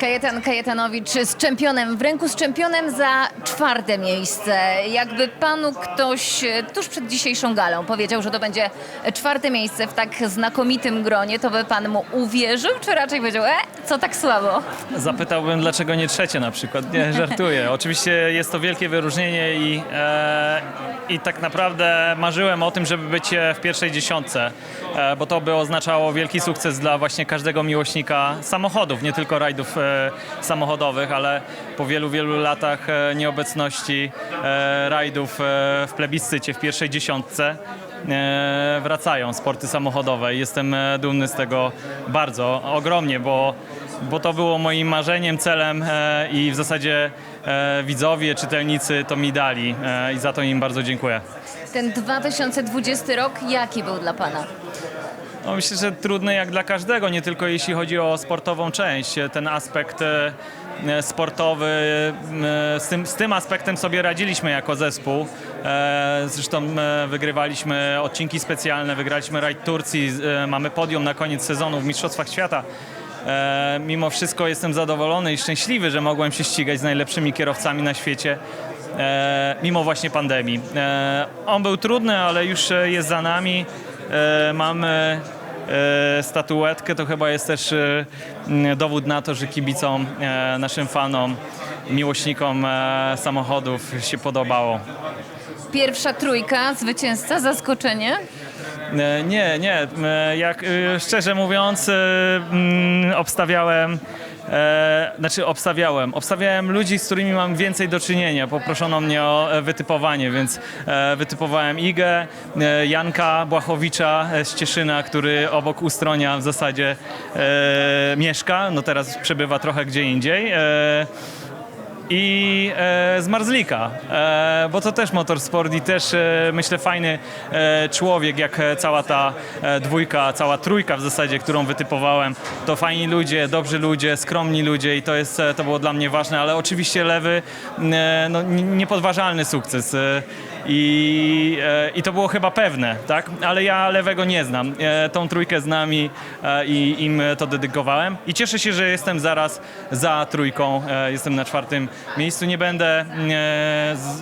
Kajetan Kajetanowicz z czempionem w ręku, z czempionem za czwarte miejsce. Jakby panu ktoś tuż przed dzisiejszą galą powiedział, że to będzie czwarte miejsce w tak znakomitym gronie, to by pan mu uwierzył, czy raczej powiedział, e, co tak słabo? Zapytałbym, dlaczego nie trzecie na przykład. Nie, żartuję. Oczywiście jest to wielkie wyróżnienie i, e, i tak naprawdę marzyłem o tym, żeby być e, w pierwszej dziesiątce, e, bo to by oznaczało wielki sukces dla właśnie każdego miłośnika samochodów, nie tylko rajdów e, samochodowych, ale po wielu, wielu latach e, nieobecności e, rajdów e, w plebiscycie w pierwszej dziesiątce e, wracają sporty samochodowe. Jestem e, dumny z tego bardzo, ogromnie, bo, bo to było moim marzeniem, celem e, i w zasadzie e, widzowie, czytelnicy to mi dali e, i za to im bardzo dziękuję. Ten 2020 rok jaki był dla pana? No myślę, że trudny jak dla każdego, nie tylko jeśli chodzi o sportową część. Ten aspekt e, e, sportowy, e, z tym, z tym aspektem sobie radziliśmy jako zespół. Zresztą wygrywaliśmy odcinki specjalne, wygraliśmy rajd Turcji, mamy podium na koniec sezonu w Mistrzostwach Świata. Mimo wszystko jestem zadowolony i szczęśliwy, że mogłem się ścigać z najlepszymi kierowcami na świecie. Mimo właśnie pandemii. On był trudny, ale już jest za nami. Mamy statuetkę, to chyba jest też e, dowód na to, że kibicom, e, naszym fanom, miłośnikom e, samochodów się podobało. Pierwsza trójka, zwycięzca, zaskoczenie? E, Nie, nie. e, Jak e, szczerze mówiąc, mm, obstawiałem. E, znaczy obstawiałem. Obstawiałem ludzi, z którymi mam więcej do czynienia. Poproszono mnie o wytypowanie, więc e, wytypowałem Igę, e, Janka Błachowicza z Cieszyna, który obok Ustronia w zasadzie e, mieszka. No teraz przebywa trochę gdzie indziej. E, i e, z Marzlika, e, bo to też motorsport i też e, myślę fajny e, człowiek, jak cała ta e, dwójka, cała trójka w zasadzie, którą wytypowałem. To fajni ludzie, dobrzy ludzie, skromni ludzie i to, jest, e, to było dla mnie ważne, ale oczywiście lewy, e, no, niepodważalny sukces. E, i, e, I to było chyba pewne, tak? Ale ja lewego nie znam. E, tą trójkę znam i, e, i im to dedykowałem. I cieszę się, że jestem zaraz za trójką. Jestem na czwartym miejscu. Nie będę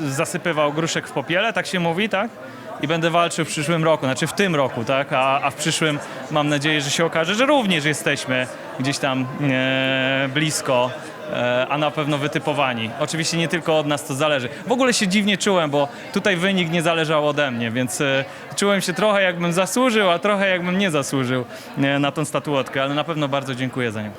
zasypywał gruszek w popiele, tak się mówi, tak? I będę walczył w przyszłym roku, znaczy w tym roku, tak? A, a w przyszłym mam nadzieję, że się okaże, że również jesteśmy gdzieś tam e, blisko e, a na pewno wytypowani. Oczywiście nie tylko od nas to zależy. W ogóle się dziwnie czułem, bo tutaj wynik nie zależał ode mnie, więc e, czułem się trochę jakbym zasłużył, a trochę jakbym nie zasłużył na tą statuetkę, ale na pewno bardzo dziękuję za nią.